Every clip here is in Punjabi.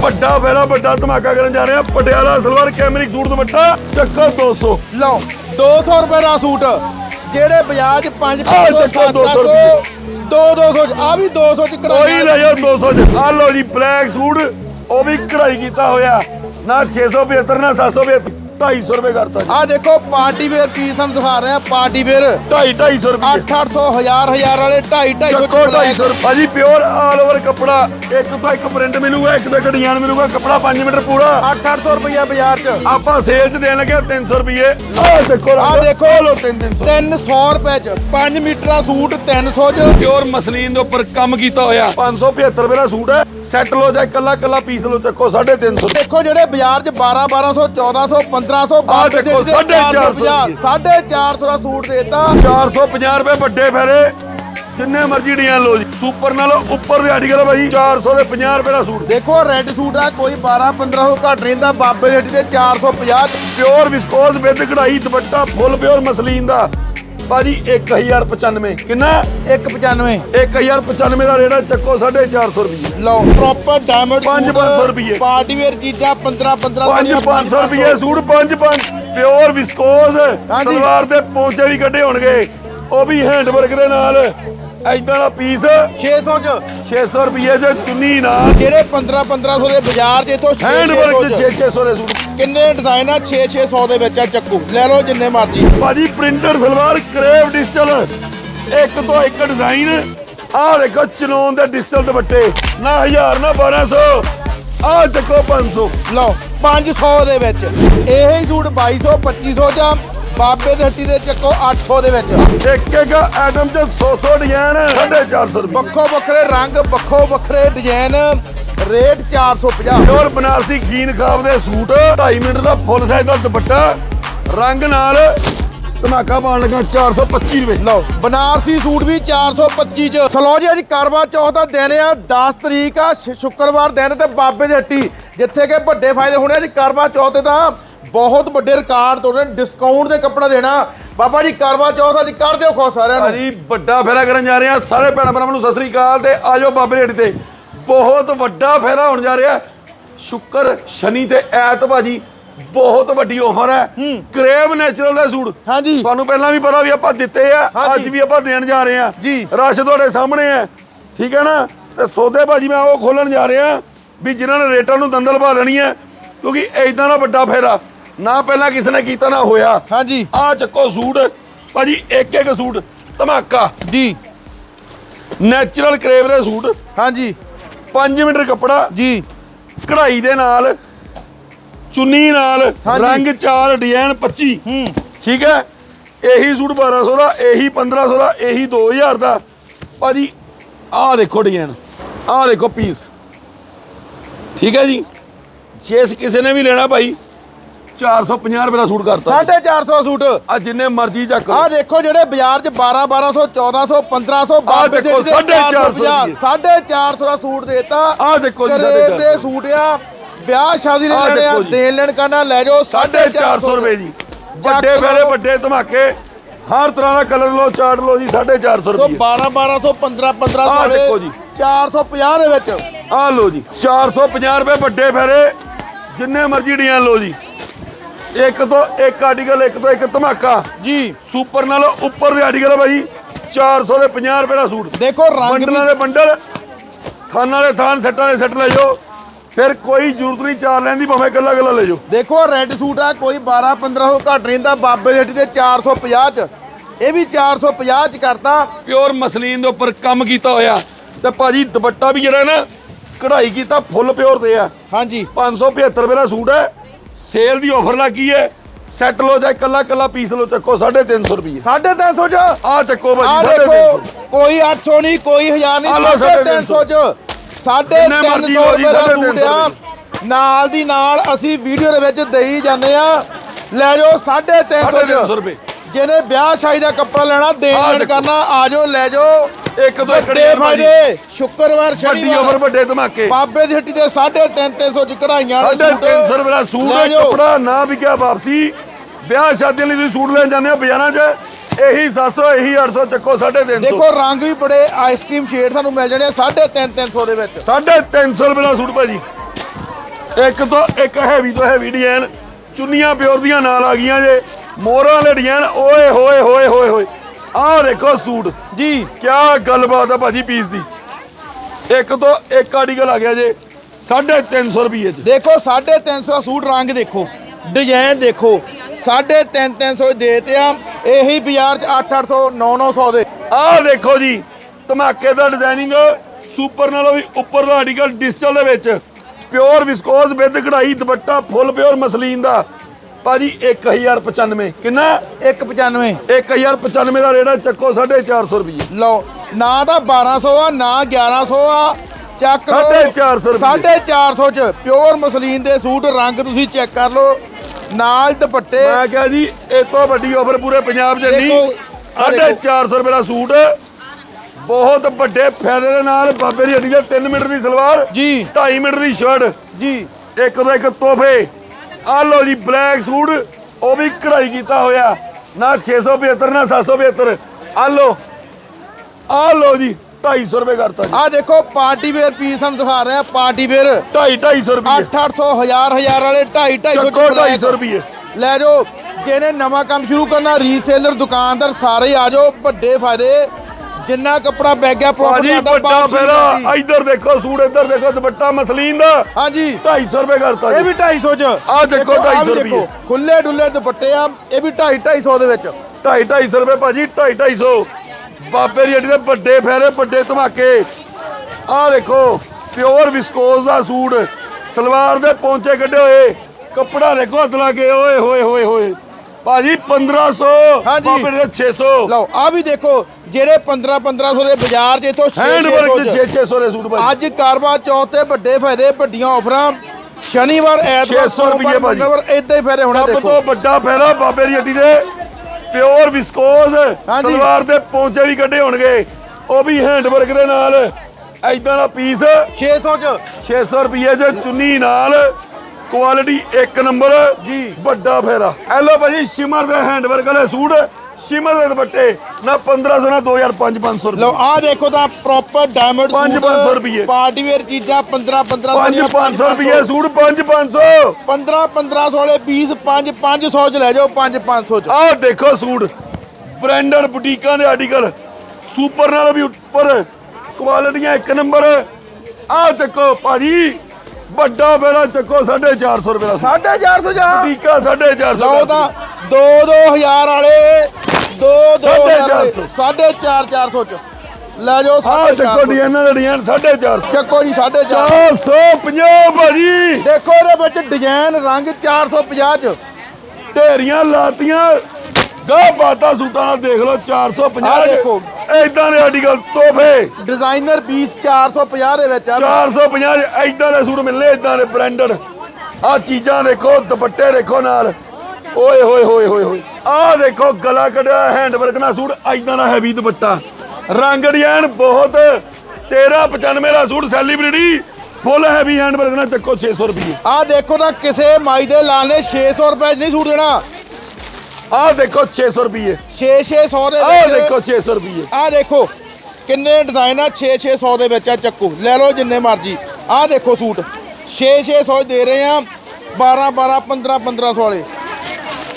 ਵੱਡਾ ਫੇਰਾ ਵੱਡਾ ਧਮਾਕਾ ਕਰਨ ਜਾ ਰਹੇ ਆ ਪਟਿਆਲਾ ਸਲਵਾਰ ਕੈਮਰਿਕ ਸੂਟ ਦੁਪੱਟਾ ਚੱਕਰ 200 ਲਓ 200 ਰੁਪਏ ਦਾ ਸੂਟ। ਜਿਹੜੇ ਬਾਜ਼ਾਰ 'ਚ 5 ਆਹ ਦੇਖੋ 200 ਰੁਪਏ। 2 200 ਆ ਵੀ 200 ਚ ਕੋਈ ਕਰਾਇਆ ਨਾ ਯਾਰ 200 ਚ। ਆ ਲਓ ਜੀ ਬਲੈਕ ਸੂਟ। ਉਹ ਵੀ ਕਢਾਈ ਕੀਤਾ ਹੋਇਆ। ਨਾ 675 ਨਾ 775 250 ਰੁਪਏ ਕਰਤਾ ਜੀ। ਆ ਦੇਖੋ ਪਾਰਟੀ ਵੇਅਰ ਪੀਸ ਸਾਨੂੰ ਦਿਖਾ ਰਹੇ ਆ ਪਾਰਟੀ ਵੇਅਰ। 250 250 ਰੁਪਏ। 8 800 1000 1000 ਵਾਲੇ 2.5 250 ਚੱਕੋ 250 ਰੁਪਏ। ਭਾਜੀ ਪਿਓਰ ਆਲ ਓਵਰ ਕੱਪੜਾ। ਇੱਕ ਤੋਂ ਇੱਕ ਪ੍ਰਿੰਟ ਮਿਲੂਗਾ ਇੱਕ ਤੋਂ ਇੱਕ ਡਿਜ਼ਾਈਨ ਮਿਲੂਗਾ ਕੱਪੜਾ 5 ਮੀਟਰ ਪੂਰਾ। 8 800 ਰੁਪਏ ਬਾਜ਼ਾਰ 'ਚ। ਆਪਾਂ ਸੇਲ 'ਚ ਦੇਣ ਲੱਗੇ 300 ਰੁਪਏ ਆਹ ਦੇਖੋ ਆ ਦੇਖੋ ਲੋ 300 300 ਰੁਪਏ 'ਚ 5 ਮੀਟਰ ਦਾ ਸੂਟ 300 'ਚ। ਪਿਓਰ ਮਸਲੀਨ ਦੇ ਉੱਪਰ ਕੰਮ ਕੀਤਾ ਹੋਇਆ। 575 ਰੁਪਏ ਦਾ ਸੂਟ ਹੈ। ਸੈੱਟ ਲੋ ਜਾਂ ਇਕੱਲਾ ਇਕੱਲਾ ਪੀਸ ਲੋ ਚੱਕੋ 350 ਦੇਖੋ ਜਿਹੜੇ ਬਾਜ਼ਾਰ 'ਚ 12 1200 1400 1500 ਆਹ ਦੇਖੋ, ਸਾਢੇ ਚਾਰ ਸੌ 450 ਦਾ ਸੂਟ ਦੇਤਾ। 450 ਰੁਪਏ ਵੱਡੇ ਫੇਰੇ। ਜਿੰਨੇ ਮਰਜ਼ੀ ਡਿਜ਼ਾਈਨ ਲੋ ਜੀ। ਸੁਪਰ ਨਾਲੋਂ ਉੱਪਰ ਦੇ ਆਰਟੀਕਲ ਭਾਜੀ 400 ਦੇ 50 ਰੁਪਏ ਦਾ ਸੂਟ। ਦੇਖੋ ਰੈੱਡ ਸੂਟ ਆ ਕੋਈ 12 1500 ਘੱਟ ਰਹਿੰਦਾ ਬਾਬੇ ਹੱਟੀ ਤੇ 450 ਪਿਓਰ ਵਿਸਕੋਸ ਵਿਦ ਕਢਾਈ ਦੁਪੱਟਾ ਫੁੱਲ ਪਿਓਰ ਮਸਲੀਨ ਦਾ। ਭਾਜੀ 1095 ਕਿੰਨਾ? 195 1095 ਦਾ ਰੇਟ ਹੈ ਚੱਕੋ 450 ਰੁਪਏ ਲਓ ਪ੍ਰੋਪਰ ਡਾਇਮੰਡ ਪੰਜ ਪੰਜ ਸੌ ਰੁਪਈਏ। ਪਾਰਟੀ ਵੇਅਰ ਚੀਜ਼ਾਂ 15 15 ਪੰਜ 500 ਰੁਪਏ ਸੂਟ 5 5 ਪਿਓਰ ਵਿਸਕੋਸ। ਸਲਵਾਰ ਦੇ ਪੌਂਚੇ ਵੀ ਕੱਢੇ ਹੋਣਗੇ। ਉਹ ਵੀ ਹੈਂਡ ਵਰਕ ਦੇ ਨਾਲ। ਐਦਾਂ ਦਾ ਪੀਸ 600 ਚ। 600 ਰੁਪਏ ਚ ਚੁੰਨੀ ਨਾਲ। ਜਿਹੜੇ 15 1500 ਦੇ ਬਾਜ਼ਾਰ 'ਚ ਇਥੋਂ ਹੈਂਡ ਵਰਕ ਚ 6 600 ਦੇ ਸੂਟ। ਕਿੰਨੇ ਡਿਜ਼ਾਈਨ ਆ? 6 600 ਦੇ ਵਿੱਚ ਆ ਚੱਕੂ। ਲੈ ਲਓ ਜਿੰਨੇ ਮਰਜ਼ੀ। ਭਾਜੀ ਪ੍ਰਿੰਟਰ ਸਲਵਾਰ ਕਰੇਵ ਡਿਜੀਟਲ। ਇੱਕ ਤੋਂ ਇੱਕ ਡਿਜ਼ਾਈਨ। ਆਹ ਦੇਖੋ ਚਲੋਨ ਦੇ ਡਿਜੀਟਲ ਦੁਪੱਟੇ। ਨਾ 1000 ਨਾ 1200 ਆਹ ਚੱਕੋ 500 ਲਓ 500 ਦੇ ਵਿੱਚ। ਇਹ ਹੀ ਸੂਟ 2200 2500 ਚ ਆ। ਬਾਬੇ ਦੇ ਹੱਟੀ ਦੇ ਚੱਕੋ 800 ਦੇ ਵਿੱਚ। ਇੱਕ ਇੱਕ ਆਈਟਮ ਚ 100 100 ਡਿਜ਼ਾਈਨ 450 ਰੁਪਏ। ਵੱਖੋ ਵੱਖਰੇ ਰੰਗ ਵੱਖੋ ਵੱਖਰੇ ਡਿਜ਼ਾਈਨ। ਰੇਟ 450 ਪਿਓਰ ਬਨਾਰਸੀ ਖੀਨ ਖਾਬ ਦੇ ਸੂਟ 2.5 ਮੀਟਰ ਦਾ ਫੁੱਲ ਸਾਈਜ਼ ਦਾ ਦੁਪੱਟਾ ਰੰਗ ਨਾਲ ਧਮਾਕਾ ਪਾਉਣ ਲੱਗਾ 425 ਰੁਪਏ। ਲਓ ਬਨਾਰਸੀ ਸੂਟ ਵੀ 425 ਚ। ਸਲੋ ਜੀ ਅੱਜ ਕਰਵਾ ਚੌਥ ਦਾ ਦਿਨ ਆ 10 ਤਰੀਕ ਆ ਸ਼ੁੱਕਰਵਾਰ ਦਿਨ ਤੇ ਬਾਬੇ ਦੀ ਹੱਟੀ ਜਿੱਥੇ ਕਿ ਵੱਡੇ ਫਾਇਦੇ ਹੋਣੇ ਅੱਜ ਕਰਵਾ ਚੌਥ ਤੇ ਤਾਂ ਬਹੁਤ ਵੱਡੇ ਰਿਕਾਰਡ ਤੋੜਨੇ ਡਿਸਕਾਊਂਟ ਦੇ ਕੱਪੜਾ ਦੇਣਾ। ਬਾਬਾ ਜੀ ਕਰਵਾ ਚੌਥ ਅੱਜ ਕਰ ਦਿਓ ਖੁਸ਼ ਸਾਰਿਆਂ ਨੂੰ। ਭਾਜੀ ਵੱਡਾ ਫੇਰਾ ਕਰਨ ਜਾ ਰਹੇ ਆ। ਸਾਰੇ ਭੈਣ ਭਰਾਵਾਂ ਨੂੰ ਸਤਿ ਸ੍ਰੀ ਅਕਾਲ ਤੇ ਆਜੋ ਬਾਬੇ ਰੇਟ ਤੇ। ਬਹੁਤ ਵੱਡਾ ਫੇਰਾ ਹੋਣ ਜਾ ਰਿਹਾ ਸ਼ੁੱਕਰ ਸ਼ਨੀ ਤੇ ਐਤ ਭਾਜੀ ਬਹੁਤ ਵੱਡੀ ਆਫਰ ਹੈ। ਕਰੇਵ ਨੈਚੁਰਲ ਦਾ ਸੂਟ। ਹਾਂਜੀ। ਤੁਹਾਨੂੰ ਪਹਿਲਾਂ ਵੀ ਪਤਾ ਵੀ ਆਪਾਂ ਦਿੱਤੇ ਆ। ਅੱਜ ਵੀ ਆਪਾਂ ਦੇਣ ਜਾ ਰਹੇ ਆ ਜੀ। ਰਸ਼ ਤੁਹਾਡੇ ਸਾਹਮਣੇ ਹੈ। ਠੀਕ ਹੈ ਨਾ? ਤੇ ਸੌਦੇ ਭਾਜੀ ਮੈਂ ਉਹ ਖੋਲਣ ਜਾ ਰਿਹਾ ਵੀ ਜਿਨ੍ਹਾਂ ਨੇ ਰੇਟਾਂ ਨੂੰ ਦੰਦਲ ਪਾ ਦੇਣੀ ਹੈ ਕਿਉਂਕਿ ਐਦਾਂ ਦਾ ਵੱਡਾ ਫੇਰਾ ਨਾ ਪਹਿਲਾਂ ਕਿਸੇ ਨੇ ਕੀਤਾ ਨਾ ਹੋਇਆ। ਹਾਂਜੀ। ਆ ਚੱਕੋ ਸੂਟ। ਭਾਜੀ ਇੱਕ ਇੱਕ ਸੂਟ। ਧਮਾਕਾ। ਜੀ। ਨੈਚੁਰਲ ਕਰੇਵ ਦੇ ਸੂਟ। ਹਾਂਜੀ। 5 ਮੀਟਰ ਕੱਪੜਾ ਜੀ। ਕਢਾਈ ਦੇ ਨਾਲ ਚੁੰਨੀ ਨਾਲ। ਰੰਗ ਚਾਰ ਡਿਜ਼ਾਈਨ 25 ਹੂੰ। ਠੀਕ ਹੈ? ਇਹੀ ਸੂਟ 1200 ਦਾ ਇਹੀ 1500 ਦਾ ਇਹੀ 2000 ਦਾ। ਭਾਜੀ ਆਹ ਦੇਖੋ ਡਿਜ਼ਾਈਨ ਆਹ ਦੇਖੋ ਪੀਸ ਠੀਕ ਹੈ ਜੀ? ਜੇ ਕਿਸੇ ਨੇ ਵੀ ਲੈਣਾ ਭਾਈ 450 ਰੁਪਏ ਦਾ ਸੂਟ ਕਰਤਾ। 450 ਸੂਟ। ਆ ਜਿੰਨੇ ਮਰਜ਼ੀ ਚੱਕ ਆ ਦੇਖੋ ਜਿਹੜੇ ਬਾਜ਼ਾਰ 'ਚ 12 1200 1400 1500 ਬਾਬੇ ਦੇ ਦੇਖੋ, ਹੱਟੀ ਤੇ 450 450 ਦਾ। ਸੂਟ ਦੇਤਾ। ਆਹ ਦੇਖੋ ਜੀ, ਕਰੇਬ 450 ਦੇ ਸੂਟ ਆ। ਵਿਆਹ ਸ਼ਾਦੀ ਦੇ ਲੈਣੇ ਆ। ਦੇਣ ਲੈਣ ਕਰਨਾ ਲੈ ਜਾਓ 450 ਰੁਪਏ ਜੀ ਵੱਡੇ ਲਓ। ਵੱਡੇ ਧਮਾਕੇ। ਹਰ ਤਰ੍ਹਾਂ ਦਾ ਕਲਰ ਲਓ ਚਾਰਟ ਲਓ ਜੀ 450 ਤੋਂ ਰੁਪਏ। 12 1200 15 1500 ਆਹ ਦੇਖੋ ਜੀ। 450 ਦੇ ਵਿੱਚ। ਆਹ ਲਓ ਜੀ 450 ਰੁਪਏ ਵੱਡੇ ਫੇਰੇ ਜਿੰਨੇ ਮਰਜ਼ੀ ਡਿਜ਼ਾਈਨ ਲਓ ਜੀ। ਇੱਕ ਤੋਂ ਇੱਕ ਆਰਟੀਕਲ ਇੱਕ ਤੋਂ ਇੱਕ ਧਮਾਕਾ। ਜੀ। ਸੁਪਰ ਨਾਲੋਂ ਉੱਪਰ ਦੇ ਆਰਟੀਕਲ ਭਾਈ 400 ਦੇ 50 ਰੁਪਏ ਦਾ ਸੂਟ। ਦੇਖੋ ਰੰਗ ਬੰਡਲਾਂ ਦੇ ਬੰਡਲ ਥਾਨਾਂ ਦੇ ਥਾਨ ਸੱਟਾਂ ਦੇ ਸੱਟ ਲੈ ਜਾਓ। ਫਿਰ ਕੋਈ ਜ਼ਰੂਰਤ ਨਹੀਂ ਚਾਰ ਲੈਣ ਦੀ ਭਾਵੇਂ ਇਕੱਲਾ ਇਕੱਲਾ ਲੈ ਜਾਓ। ਦੇਖੋ ਰੈੱਡ ਸੂਟ ਆ ਕੋਈ 12 1500 ਘੱਟ ਰਹਿੰਦਾ ਬਾਬੇ ਦੇ ਤੇ 450 ਚ। ਇਹ ਵੀ 450 ਚ ਕਰਤਾ। ਪਿਓਰ ਮਸਲੀਨ ਦੇ ਉੱਪਰ ਕੰਮ ਕੀਤਾ ਹੋਇਆ। ਤੇ ਭਾਜੀ ਦੁਪੱਟਾ ਵੀ ਜਿਹੜਾ ਨਾ ਕਢਾਈ ਕੀਤਾ ਫੁੱਲ ਪਿਓਰ ਤੇ ਆ। ਹਾਂਜੀ। 575 ਰੁਪਏ ਦਾ ਸੂਟ ਹੈ। ਸੇਲ ਦੀ ਆਫਰ ਲੱਗੀ ਹੈ? ਸੈੱਟ ਲੋ ਜਾਂ ਇਕੱਲਾ ਇਕੱਲਾ ਪੀਸ ਲੋ ਚੱਕੋ 350 ਰੁਪਏ 350 ਚ? ਆ ਚੱਕੋ ਆ ਭਾਜੀ ਦੇਖੋ 350 ਕੋਈ 800 ਨਹੀਂ ਕੋਈ 1000 ਆਹ ਨਹੀਂ ਲਓ 350 ਚ। ਜਿੰਨੇ ਮਰਜ਼ੀ 350 ਲਓ ਜੀ, ਰੁਪਏ ਦਾ 350 ਸੂਟ ਆ। ਨਾਲ ਦੀ ਨਾਲ ਅਸੀਂ ਵੀਡੀਓ ਦੇ ਵਿੱਚ ਦੇਈ ਜਾਂਦੇ ਆ। ਲੈ ਜਾਓ 350 350 ਚ। ਰੁਪਏ। ਜਿਹਨੇ ਵਿਆਹ ਸ਼ਾਦੀ ਦਾ ਕੱਪੜਾ ਲੈਣਾ ਦੇਣ ਦੇਖੋ। ਕਰਨਾ ਆ ਜਾਓ ਲੈ ਜਾਓ। ਇੱਕ ਇੱਕ ਵੱਡੇ ਡਿਜ਼ਾਈਨ ਭਾਜੀ। ਫਾਇਦੇ ਸ਼ੁੱਕਰਵਾਰ ਵੱਡੀ ਸ਼ਨੀਵਾਰ। ਵੱਡੇ ਧਮਾਕੇ। ਬਾਬੇ ਦੀ ਹੱਟੀ ਤੇ 350 300 ਚ ਕਢਾਈਆਂ ਵਾਲੇ ਸਾਢੇ ਸੂਟ। 300 ਰੁਪਏ ਦਾ ਸੂਟ ਲੈ ਹੈ ਜਾਓ। ਕੱਪੜਾ ਨਾ ਵਿਕਿਆ ਵਾਪਸੀ। ਵਿਆਹ ਸ਼ਾਦੀਆਂ ਲਈ ਤੁਸੀਂ ਸੂਟ ਲੈਣ ਜਾਂਦੇ ਹੋ ਬਾਜ਼ਾਰਾਂ 'ਚ। ਇਹੀ 700 ਇਹੀ 800 ਚੱਕੋ 350 ਦੇਖੋ ਰੰਗ ਵੀ ਬੜੇ ਆਈਸਕ੍ਰੀਮ ਸ਼ੇਡ ਸਾਨੂੰ ਮਿਲ ਜਾਣੇ 350 300 ਦੇ ਵਿੱਚ। 350 ਰੁਪਏ ਦਾ ਸੂਟ ਭਾਜੀ। ਇੱਕ ਤੋਂ ਇੱਕ ਹੈਵੀ ਤੋਂ ਹੈਵੀ ਡਿਜ਼ਾਈਨ ਚੁੰਨੀਆਂ ਪਿਓਰ ਦੀਆਂ ਨਾਲ ਆ ਗਈਆਂ ਜੇ। ਵਾਲੇ ਡਿਜ਼ਾਈਨ ਓਏ ਹੋਏ ਹੋਏ ਹੋਏ ਹੋਏ। ਆਹ ਦੇਖੋ ਸੂਟ। ਜੀ ਕਿਆ ਗੱਲਬਾਤ ਆ ਭਾਜੀ ਪੀਸ ਦੀ। ਇੱਕ ਤੋਂ ਇੱਕ ਆਰਟੀਕਲ ਆ ਗਿਆ ਜੇ 350 ਰੁਪਏ ਚ। ਦੇਖੋ 350 ਦਾ ਸੂਟ ਰੰਗ ਦੇਖੋ ਡਿਜ਼ਾਈਨ ਦੇਖੋ। 350 300 ਦੇਤੇ ਆ ਇਹੀ ਬਾਜ਼ਾਰ ਚ 8 800 9 900 ਦੇ। ਆਹ ਦੇਖੋ ਜੀ ਧਮਾਕੇ ਦਾ ਡਿਜ਼ਾਈਨਿੰਗ ਸੁਪਰ ਨਾਲੋਂ ਵੀ ਉੱਪਰ ਦਾ ਆਰਟੀਕਲ ਡਿਜੀਟਲ ਦੇ ਵਿੱਚ। ਪਿਓਰ ਵਿਸਕੋਸ ਵਿਦ ਕਢਾਈ ਦੁਪੱਟਾ ਫੁੱਲ ਪਿਓਰ ਮਸਲੀਨ ਦਾ। ਭਾਜੀ 1095 ਕਿੰਨਾ? 195 1095 ਦਾ ਰੇਟ ਆ ਚੱਕੋ 450 ਰੁਪਏ ਲਓ ਨਾ ਤਾਂ 1200 ਆ ਨਾ 1100 ਆ ਚੱਕ ਲਓ। 450 ਰੁਪਏ। 450 ਚ ਪਿਓਰ ਮਸਲੀਨ ਦੇ ਸੂਟ ਰੰਗ ਤੁਸੀਂ ਚੈੱਕ ਕਰ ਲਓ। ਨਾਲ ਦੁਪੱਟੇ। ਮੈਂ ਕਿਹਾ ਜੀ ਇਹ ਤੋਂ ਵੱਡੀ ਆਫਰ ਪੂਰੇ ਪੰਜਾਬ 'ਚ ਨਹੀਂ। ਦੇਖੋ, ਆਹ ਦੇਖੋ। 450 ਰੁਪਏ ਦਾ ਸੂਟ। ਬਹੁਤ ਵੱਡੇ ਫਾਇਦੇ ਦੇ ਨਾਲ ਬਾਬੇ ਦੀ ਹੱਡੀ ਦੇ 3 ਮੀਟਰ ਦੀ ਸਲਵਾਰ ਜੀ। 2.5 ਮੀਟਰ ਦੀ ਸ਼ਰਟ। ਜੀ। ਇੱਕ ਤੋਂ ਇੱਕ ਤੋਹਫੇ। ਆ ਲਓ ਜੀ ਬਲੈਕ ਸੂਟ ਉਹ ਵੀ ਕਢਾਈ ਕੀਤਾ ਹੋਇਆ। ਨਾ 675 ਨਾ 775 ਆ ਲਓ ਆ ਲਓ ਜੀ 250 ਰੁਪਏ ਕਰਤਾ ਜੀ। ਆ ਦੇਖੋ ਪਾਰਟੀ ਵੇਅਰ ਪੀਸ ਸਾਨੂੰ ਦਿਖਾ ਰਹੇ ਆ ਪਾਰਟੀ ਵੇਅਰ। 2.5 250 ਰੁਪਏ। 8 800 1000 1000 ਵਾਲੇ 2.5 250 ਚੱਕੋ 250 ਰੁਪਏ। ਲੈ ਜਾਓ ਜਿਹਨੇ ਨਵਾਂ ਕੰਮ ਸ਼ੁਰੂ ਕਰਨਾ ਰੀਸੇਲਰ ਦੁਕਾਨਦਾਰ ਸਾਰੇ ਆ ਜਾਓ ਵੱਡੇ ਫਾਇਦੇ। ਜਿੰਨਾ ਕੱਪੜਾ ਬੈਗ ਗਿਆ ਭਾਜੀ ਤੁਹਾਡਾ ਵੱਡਾ ਫੇਰਾ। ਇੱਧਰ ਦੇਖੋ ਸੂਟ ਇੱਧਰ ਦੇਖੋ ਦੁਪੱਟਾ ਮਸਲੀਨ ਦਾ। ਹਾਂਜੀ। 250 ਰੁਪਏ ਕਰਤਾ ਇਹ ਵੀ 250 ਚ। ਆਹ ਦੇਖੋ, ਆਹ ਵੀ 250 ਦੇਖੋ, ਰੁਪਏ। ਖੁੱਲੇ ਡੁੱਲੇ ਦੁਪੱਟੇ ਆ ਇਹ ਵੀ 2.5 250 ਦੇ ਵਿੱਚ। 2.5 250 ਰੁਪਏ ਭਾਜੀ 2.5 250 ਬਾਬੇ ਦੀ ਹੱਡੀ ਦੇ ਵੱਡੇ ਫੇਰੇ ਵੱਡੇ ਧਮਾਕੇ। ਆਹ ਦੇਖੋ ਪਿਓਰ ਵਿਸਕੋਸ ਦਾ ਸੂਟ। ਸਲਵਾਰ ਦੇ ਪੌਂਚੇ ਕੱਢੇ ਹੋਏ। ਕੱਪੜਾ ਦੇਖੋ ਹੱਥ ਲਾ ਕੇ ਓਏ ਹੋਏ ਹੋਏ ਹੋਏ। ਭਾਜੀ 1500 ਹਾਂਜੀ। ਬਾਬੇ ਦੇ 600 ਲਓ ਆ ਵੀ ਦੇਖੋ ਜਿਹੜੇ 15 1500 ਦੇ ਬਾਜ਼ਾਰ ਇਥੋਂ ਹੈਂਡ 600 ਵਰਕ ਦੇ ਚ 600 ਦੇ ਸੂਟ ਭਾਜੀ। ਅੱਜ ਕਾਰਵਾ ਚੌਥ ਤੇ ਵੱਡੇ ਫਾਇਦੇ ਵੱਡੀਆਂ ਆਫਰਾਂ ਸ਼ਨੀਵਾਰ ਐਤਵਾਰ 600 ਰੁਪਈਏ ਭਾਜੀ। ਇਦਾਂ ਹੀ ਫਾਇਦੇ ਹੋਣਾ ਸਭ ਦੇਖੋ। ਤੋਂ ਵੱਡਾ ਫਾਇਦਾ ਬਾਬੇ ਦੀ ਹੱਡੀ ਦੇ ਪਿਓਰ ਵਿਸਕੋਸ। ਹਾਂਜੀ। ਸਲਵਾਰ ਦੇ ਪੌਂਚੇ ਵੀ ਕੱਢੇ ਹੋਣਗੇ। ਉਹ ਵੀ ਹੈਂਡ ਵਰਕ ਦੇ ਨਾਲ। ਐਦਾਂ ਦਾ ਪੀਸ 600 ਚ। 600 ਰੁਪਏ ਚ ਚੁੰਨੀ ਨਾਲ। ਕੁਆਲਿਟੀ ਇੱਕ ਨੰਬਰ ਜੀ। ਵੱਡਾ ਫੇਰਾ। ਐ ਲੋ ਭਾਜੀ ਸ਼ਿਮਰ ਦੇ ਹੈਂਡ ਵਰਕ ਵਾਲੇ ਸੂਟ ਸ਼ਿਮਰ ਦੇ ਦੁਪੱਟੇ। ਨਾ 1500 ਨਾ 2000 5 500 ਲਓ ਰੁਪਏ। ਆ ਦੇਖੋ ਤਾਂ ਪ੍ਰੋਪਰ ਡਾਇਮੰਡ ਪੰਜ ਪੰਜ ਸੌ ਰੁਪਈਏ। ਪਾਰਟੀ ਵੇਅਰ ਚੀਜ਼ਾਂ 15 15 5 500 ਰੁਪਏ ਸੂਟ 5 500 15 1500 ਵਾਲੇ ਪੀਸ 5 500 ਚ ਲੈ ਜਾਓ 5 500 ਚ। ਆਹ ਦੇਖੋ ਸੂਟ ਬ੍ਰਾਂਡਡ ਬੁਟੀਕਾਂ ਦੇ ਆਰਟੀਕਲ ਸੁਪਰ ਨਾਲ ਵੀ ਉੱਪਰ ਕੁਆਲਿਟੀਆਂ ਇੱਕ ਨੰਬਰ ਆਹ ਚੱਕੋ ਭਾਜੀ ਵੱਡਾ ਫੇਰਾ ਚੱਕੋ 450 ਰੁਪਏ ਦਾ। ਸੂਟ 450 ਜਾ ਬੁਟੀਕਾ 450 ਲਓ ਤਾਂ 2 2000 ਵਾਲੇ 2 2000 ਵਾਲੇ 4.5 400 ਚ। ਲੈ ਜਾਓ ਆਹ ਚੱਕੋ 450 ਡਿਜ਼ਾਈਨਾਂ ਦੇ ਡਿਜ਼ਾਈਨ 450 ਚੱਕੋ ਜੀ 450 450 ਭਾਜੀ। ਦੇਖੋ ਇਹਦੇ ਵਿੱਚ ਡਿਜ਼ਾਈਨ ਰੰਗ 450 ਚ। ਢੇਰੀਆਂ ਲਾਤੀਆਂ। ਗਾਹ ਬਾਤਾ ਸੂਟਾਂ ਨਾਲ ਦੇਖ ਲਓ 450 ਆਹ ਦੇਖੋ। ਇਦਾਂ ਦੇ ਆਰਟੀਕਲ ਤੋਹਫੇ। ਡਿਜ਼ਾਈਨਰ ਪੀਸ 450 ਦੇ ਵਿੱਚ ਆ। 450 ਐਦਾਂ ਦੇ ਸੂਟ ਮਿਲਨੇ ਇਦਾਂ ਦੇ ਬ੍ਰਾਂਡਡ। ਆ ਚੀਜ਼ਾਂ ਦੇਖੋ ਦੁਪੱਟੇ ਦੇਖੋ ਨਾਲ। ਓਏ ਹੋਏ ਹੋਏ ਹੋਏ ਹੋਏ। ਆਹ ਦੇਖੋ ਗਲਾ ਕਢਿਆ ਹੈਂਡ ਵਰਕ ਨਾਲ ਸੂਟ ਐਦਾਂ ਦਾ ਹੈਵੀ ਦੁਪੱਟਾ। ਰੰਗ ਡਿਜ਼ਾਈਨ ਬਹੁਤ 1395 ਦਾ suit celebrity full heavy hand work ਨਾਲ ਚੱਕੋ 600 ਰੁਪਏ ਆ ਦੇਖੋ ਤਾਂ ਕਿਸੇ ਮਾਈ ਦੇ ਲਾਲ ਨੇ 600 ਰੁਪਏ 'ਚ ਨਹੀਂ ਸੂਟ ਦੇਣਾ। ਆਹ ਦੇਖੋ 600 ਰੁਪਏ 6 600 ਦੇ ਆਹ ਵਿੱਚ ਦੇਖੋ 600 ਰੁਪਏ ਆ ਦੇਖੋ ਕਿੰਨੇ ਡਿਜ਼ਾਈਨ ਆ? 6 600 ਦੇ ਵਿੱਚ ਆ ਚੱਕੂ। ਲੈ ਲਓ ਜਿੰਨੇ ਮਰਜ਼ੀ। ਆ ਦੇਖੋ ਸੂਟ। 6 600 ਦੇ ਰਹੇ ਆ 12 12 15 1500 ਵਾਲੇ।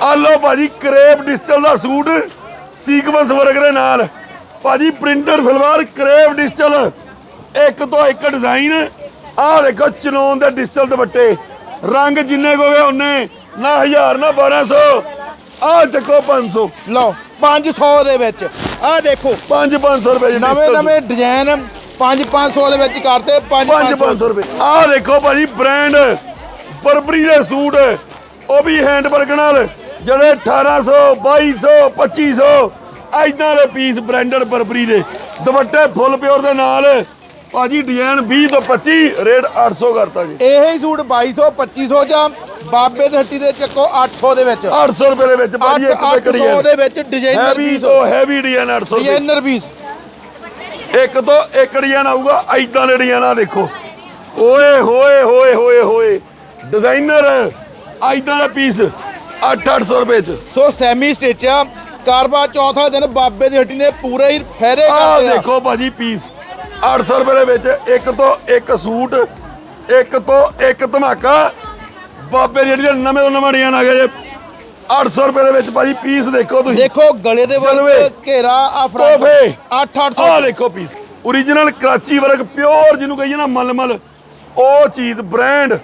ਆ ਲਓ ਭਾਜੀ ਕਰੇਪ ਡਿਜੀਟਲ ਦਾ ਸੂਟ ਸੀਕਵੈਂਸ ਵਰਕ ਦੇ ਨਾਲ। ਭਾਜੀ ਪ੍ਰਿੰਟਡ ਸਲਵਾਰ ਕਰੇਪ ਡਿਜੀਟਲ ਇੱਕ ਤੋਂ ਇੱਕ ਡਿਜ਼ਾਈਨ। ਆਹ ਦੇਖੋ ਚਨੋਨ ਦੇ ਡਿਜੀਟਲ ਦੁਪੱਟੇ। ਰੰਗ ਜਿੰਨੇ ਕੋ ਹੋਵੇ ਉਹਨੇ ਨਾ 1000 ਨਾ 1200 ਆਹ ਚੱਕੋ 500 ਲਓ 500 ਦੇ ਵਿੱਚ। ਆ ਦੇਖੋ 5 500 ਰੁਪਏ ਜੀ ਨਵੇਂ ਨਵੇਂ ਡਿਜ਼ਾਈਨ 5 500 ਦੇ ਵਿੱਚ ਕਰਤੇ 5 5 500 ਰੁਪਏ। ਆਹ ਦੇਖੋ ਭਾਜੀ ਬ੍ਰਾਂਡ ਬਰਬਰੀ ਦੇ ਸੂਟ। ਉਹ ਵੀ ਹੈਂਡ ਵਰਕ ਨਾਲ। ਜਿਹੜੇ 1800 2200 2500 ਐਦਾਂ ਦੇ ਪੀਸ ਬ੍ਰਾਂਡਡ ਬਰਬਰੀ ਦੇ। ਦੁਪੱਟੇ ਫੁੱਲ ਪਿਓਰ ਦੇ ਨਾਲ। ਭਾਜੀ ਡਿਜ਼ਾਈਨ 20 ਤੋਂ 25 ਰੇਟ 800 ਕਰਤਾ ਜੀ। ਇਹ ਹੀ ਸੂਟ 2200 2500 ਜਾਂ ਬਾਬੇ ਦੇ ਹੱਟੀ ਦੇ ਚੱਕੋ 800 ਦੇ ਵਿੱਚ। 800 ਰੁਪਏ ਦੇ ਵਿੱਚ ਭਾਜੀ ਇੱਕ ਤੋਂ ਇੱਕ 800 ਡਿਜ਼ਾਈਨ ਦੇ ਵਿੱਚ ਡਿਜ਼ਾਈਨਰ ਪੀਸ ਤੋਂ ਹੈਵੀ ਡਿਜ਼ਾਈਨ 800 ਰੁਪਏ ਡਿਜ਼ਾਈਨਰ ਪੀਸ ਇੱਕ ਤੋਂ ਇੱਕ ਡਿਜ਼ਾਈਨ ਆਊਗਾ ਐਦਾਂ ਦੇ ਡਿਜ਼ਾਈਨਾਂ ਦੇਖੋ। ਓਏ ਹੋਏ ਹੋਏ ਹੋਏ ਹੋਏ। ਡਿਜ਼ਾਈਨਰ ਐਦਾਂ ਦਾ ਪੀਸ 8-800 ਰੁਪਏ ਚ। ਸੋ ਸੈਮੀ ਸਟਿਚ ਆ। ਕਾਰਵਾ ਚੌਥਾ ਦਿਨ ਬਾਬੇ ਦੀ ਹੱਟੀ ਨੇ ਪੂਰੇ ਹੀ ਫੇਰੇ ਕਰਦੇ ਆ। ਦੇਖੋ ਭਾਜੀ ਪੀਸ 800 ਰੁਪਏ ਦੇ ਵਿੱਚ ਇੱਕ ਤੋਂ ਇੱਕ ਸੂਟ ਇੱਕ ਤੋਂ ਇੱਕ ਧਮਾਕਾ। ਬਾਬੇ ਜਿਹੜੀ ਦੇ ਨਵੇਂ ਤੋਂ ਨਵਾਂ ਡਿਜ਼ਾਈਨ ਆ ਗਿਆ ਜੇ। 800 ਰੁਪਏ ਦੇ ਵਿੱਚ ਭਾਜੀ ਪੀਸ ਦੇਖੋ ਤੁਸੀਂ। ਦੇਖੋ ਗਲੇ ਦੇ। ਵਰਕ ਘੇਰਾ ਆ ਤੋਹਫੇ। 8 800 ਆਹ ਦੇਖੋ piece. Origignal Karachi work pure ਜਿਹਨੂੰ ਕਹੀਏ ਨਾ ਮਲਮਲ। ਉਹ ਚੀਜ਼ ਬ੍ਰਾਂਡ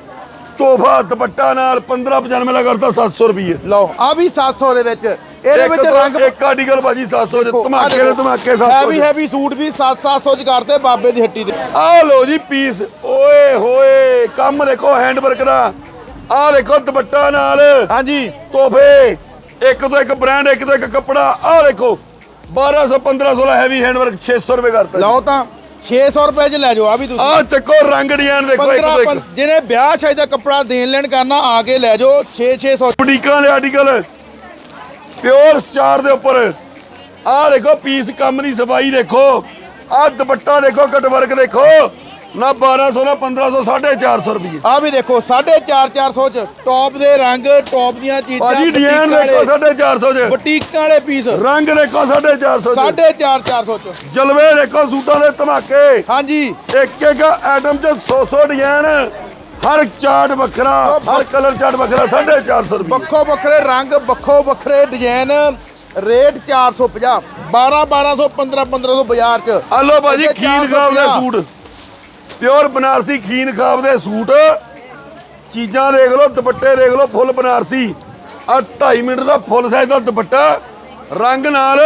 ਤੋਹਫਾ ਦੁਪੱਟਾ ਨਾਲ 1595 ਦਾ ਕਰਤਾ 700 ਰੁਪਏ ਲਓ ਆ ਵੀ 700 ਦੇ ਵਿੱਚ। ਇਹਦੇ ਵਿੱਚ ਰੰਗ ਇੱਕ ਆਰਟੀਕਲ ਭਾਜੀ 700 ਚ ਧਮਾਕੇ ਦੇ ਧਮਾਕੇ 700 ਹੈਵੀ ਹੈਵੀ ਸੂਟ ਵੀ 7 700 ਚ ਕਰਤੇ ਬਾਬੇ ਦੀ ਹੱਟੀ ਦੇ। ਆਹ ਲੋ ਜੀ ਪੀਸ ਓਏ ਹੋਏ ਕੰਮ ਦੇਖੋ ਹੈਂਡ ਵਰਕ ਦਾ। ਆਹ ਦੇਖੋ ਦੁਪੱਟਾ ਨਾਲ। ਹਾਂਜੀ। ਤੋਹਫੇ ਇੱਕ ਤੋਂ ਇੱਕ ਬ੍ਰਾਂਡ ਇੱਕ ਤੋਂ ਇੱਕ ਕੱਪੜਾ। ਆਹ ਦੇਖੋ 1200 1500 ਹੈਵੀ ਹੈਂਡ ਵਰਕ 600 ਰੁਪਏ ਕਰਤਾ ਲਓ ਤਾਂ 600 ਰੁਪਏ ਚ ਲੈ ਜਾਓ ਆ ਵੀ ਤੁਸੀਂ। ਆਹ ਚੱਕੋ ਰੰਗ ਡਿਜ਼ਾਈਨ ਦੇਖੋ ਇੱਕ 15 ਤੋਂ ਇੱਕ। ਜਿਹਨੇ ਵਿਆਹ ਸ਼ਾਦੀ ਦਾ ਕੱਪੜਾ ਦੇਣ ਲੈਣ ਕਰਨਾ ਆ ਕੇ ਲੈ ਜਾਓ 6 600 ਬੁਟੀਕਾਂ ਦੇ ਆਰਟੀਕਲ ਪਿਓਰ ਸਟਾਰ ਦੇ ਉੱਪਰ। ਆਹ ਦੇਖੋ ਪੀਸ ਕੰਮ ਦੀ ਸਫ਼ਾਈ ਦੇਖੋ। ਆਹ ਦੁਪੱਟਾ ਦੇਖੋ ਕਟ ਵਰਕ ਦੇਖੋ। ਨਾ 1200 ਨਾ 1500 450 ਰੁਪਏ ਆ ਵੀ ਦੇਖੋ 4.5 400 ਚ ਟੌਪ ਦੇ ਰੰਗ ਟੌਪ ਦੀਆਂ ਚੀਜ਼ਾਂ ਭਾਜੀ ਡਿਜ਼ਾਈਨ ਦੇਖੋ 450 ਚ। ਬੁਟੀਕਾਂ ਵਾਲੇ ਪੀਸ ਰੰਗ ਦੇਖੋ 450 ਚ। 4.5 400 ਚ। ਜਲਵੇ ਦੇਖੋ ਸੂਟਾਂ ਦੇ ਧਮਾਕੇ। ਹਾਂਜੀ। ਇੱਕ ਇੱਕ ਆਈਟਮ ਚ 100 100 ਡਿਜ਼ਾਈਨ ਹਰ ਚਾਰਟ ਵੱਖਰਾ ਹਰ ਕਲਰ ਚਾਰਟ ਵੱਖਰਾ 450 ਰੁਪਏ ਵੱਖੋ ਵੱਖਰੇ ਰੰਗ ਵੱਖੋ ਵੱਖਰੇ ਡਿਜ਼ਾਈਨ ਰੇਟ 450 12 1200 15 1500 ਬਾਜ਼ਾਰ ਚ। ਆ ਲੋ ਭਾਜੀ ਖੀਨ ਖਾਬ ਦੇ 450 ਸੂਟ। ਪਿਓਰ ਬਨਾਰਸੀ ਖੀਨ ਖਾਬ ਦੇ ਸੂਟ। ਚੀਜ਼ਾਂ ਦੇਖ ਲਓ ਦੁਪੱਟੇ ਦੇਖ ਲਓ ਫੁੱਲ ਬਨਾਰਸੀ। ਆ 2.5 ਮਿੰਟ ਦਾ ਫੁੱਲ ਸਾਈਜ਼ ਦਾ ਦੁਪੱਟਾ। ਰੰਗ ਨਾਲ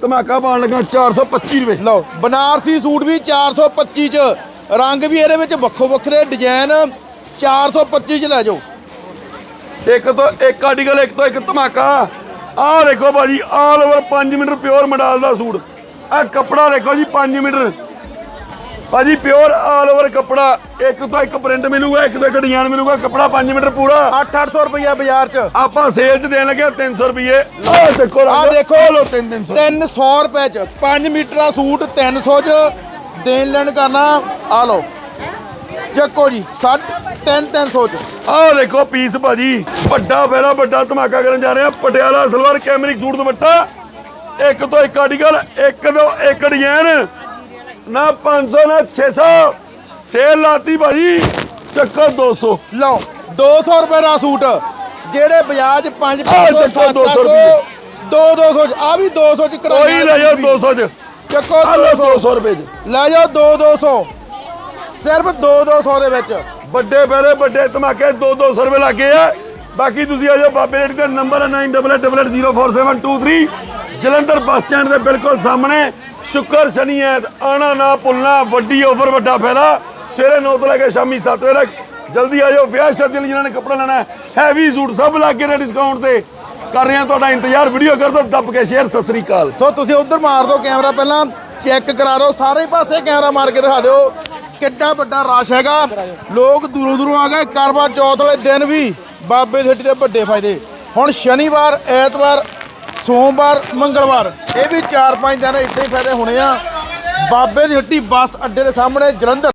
ਧਮਾਕਾ ਪਾਉਣ ਲੱਗਾ 425 ਰੁਪਏ। ਲਓ ਬਨਾਰਸੀ ਸੂਟ ਵੀ 425 ਚ। ਰੰਗ ਵੀ ਇਹਦੇ ਵਿੱਚ ਵੱਖੋ ਵੱਖਰੇ ਡਿਜ਼ਾਈਨ 425 ਚ ਲੈ ਜਾਓ। ਇੱਕ ਤੋਂ ਇੱਕ ਆਰਟੀਕਲ ਇੱਕ ਤੋਂ ਇੱਕ ਧਮਾਕਾ। ਆਹ ਦੇਖੋ ਭਾਜੀ ਆਲ ਓਵਰ 5 ਮੀਟਰ ਪਿਓਰ ਮਡਾਲ ਦਾ ਸੂਟ। ਆ ਕੱਪੜਾ ਦੇਖੋ ਜੀ 5 ਮੀਟਰ। ਭਾਜੀ ਪਿਓਰ ਆਲ ਓਵਰ ਕੱਪੜਾ। ਇੱਕ ਤੋਂ ਇੱਕ ਪ੍ਰਿੰਟ ਮਿਲੂਗਾ ਇੱਕ ਤੋਂ ਇੱਕ ਡਿਜ਼ਾਈਨ ਮਿਲੂਗਾ ਕੱਪੜਾ 5 ਮੀਟਰ ਪੂਰਾ। 8-800 ਰੁਪਇਆ ਬਾਜ਼ਾਰ ਚ। ਆਪਾਂ ਸੇਲ 'ਚ ਦੇਣ ਲੱਗੇ 300 ਰੁਪਏ ਆਹ ਦੇਖੋ ਆਹ ਦੇਖੋ। ਲੋ 3 300 300 ਰੁਪਏ ਚ। 5 ਮੀਟਰ ਦਾ ਸੂਟ 300 ਚ। ਦੇਣ ਲੈਣ ਕਰਨਾ ਆ ਲਓ। ਚੱਕੋ ਜੀ 3 300 ਚ। ਆਹ ਦੇਖੋ ਪੀਸ ਭਾਜੀ ਵੱਡਾ ਫੇਰਾ ਵੱਡਾ ਧਮਾਕਾ ਕਰਨ ਜਾ ਰਹੇ ਆ ਪਟਿਆਲਾ ਸਲਵਾਰ ਕੈਮਰਿਕ ਸੂਟ ਦੁਪੱਟਾ। ਇੱਕ ਤੋਂ ਇੱਕ ਆਰਟੀਕਲ ਇੱਕ ਤੋਂ ਇੱਕ ਡਿਜ਼ਾਈਨ। ਨਾ 500 ਨਾ 600 ਸੇਲ ਲਾਤੀ ਭਾਜੀ ਚੱਕੋ 200 ਲਓ 200 ਰੁਪਏ ਦਾ ਸੂਟ। ਜਿਹੜੇ ਬਾਜ਼ਾਰ ਚ 5 ਆਹ ਚੱਕੋ 200 ਰੁਪਏ। 2 200 ਚ ਆ ਵੀ 200 ਚ ਕਰਾ ਕੋਈ ਲੈ ਜਾਓ 200 ਚ। ਚੱਕੋ ਆ ਲਓ 200 200 ਰੁਪਏ ਚ। ਲੈ ਜਾਓ 2 200 ਸਿਰਫ 2 200 ਦੇ ਵਿੱਚ। ਵੱਡੇ ਫੇਰੇ ਵੱਡੇ ਧਮਾਕੇ 2-200 ਰੁਪਏ ਲੱਗੇ ਆ। ਬਾਕੀ ਤੁਸੀਂ ਆ ਜਾਓ ਬਾਬੇ ਦਾ ਨੰਬਰ ਹੈ 9888047223 ਜਲੰਧਰ ਬੱਸ ਸਟੈਂਡ ਦੇ ਬਿਲਕੁਲ ਸਾਹਮਣੇ। ਸ਼ੁੱਕਰ ਸ਼ਨੀ ਐਤ ਆਣਾ ਨਾ ਭੁੱਲਣਾ ਵੱਡੀ ਆਫਰ ਵੱਡਾ ਫਾਇਦਾ। ਸਵੇਰੇ 9 ਤੋਂ ਲੈ ਕੇ ਸ਼ਾਮੀ 7 ਵਜੇ ਤੱਕ। ਜਲਦੀ ਆ ਜਾਓ ਵਿਆਹ ਸ਼ਾਦੀ ਲਈ ਜਿਨ੍ਹਾਂ ਨੇ ਕੱਪੜਾ ਲੈਣਾ ਹੈ ਹੈਵੀ ਸੂਟ ਸਭ ਲੱਗੇ ਨੇ ਡਿਸਕਾਊਂਟ ਤੇ। ਕਰ ਰਹੇ ਹਾਂ ਤੁਹਾਡਾ ਇੰਤਜ਼ਾਰ ਵੀਡੀਓ ਕਰ ਦਿਓ ਦੱਬ ਕੇ ਸ਼ੇਅਰ ਸਤਿ ਸ੍ਰੀ ਅਕਾਲ। ਸੋ ਤੁਸੀਂ ਉਧਰ ਮਾਰ ਦਿਓ ਕੈਮਰਾ ਪਹਿਲਾਂ ਚੈੱਕ ਕਰਾ ਦਿਓ, ਸਾਰੇ ਪਾਸੇ ਕੈਮਰਾ ਮਾਰ ਕੇ ਦਿਖਾ ਦਿਓ। ਕਿੱਡਾ ਵੱਡਾ ਰਸ਼ ਹੈਗਾ। ਲੋਕ ਦੂਰੋਂ ਦੂਰੋਂ ਆ ਗਏ, ਕਰਵਾ ਚੌਥ ਵਾਲੇ ਦਿਨ ਵੀ ਬਾਬੇ ਦੀ ਹੱਟੀ ਦੇ ਵੱਡੇ ਫਾਇਦੇ। ਹੁਣ ਸ਼ਨੀਵਾਰ, ਐਤਵਾਰ, ਸੋਮਵਾਰ, ਮੰਗਲਵਾਰ, ਇਹ ਵੀ 4-5 ਦਿਨ ਇੱਦਾਂ ਹੀ ਫਾਇਦੇ ਹੋਣੇ ਆ। ਬਾਬੇ ਦੀ ਹੱਟੀ ਬੱਸ ਅੱਡੇ ਦੇ ਸਾਹਮਣੇ, ਜਲੰਧਰ।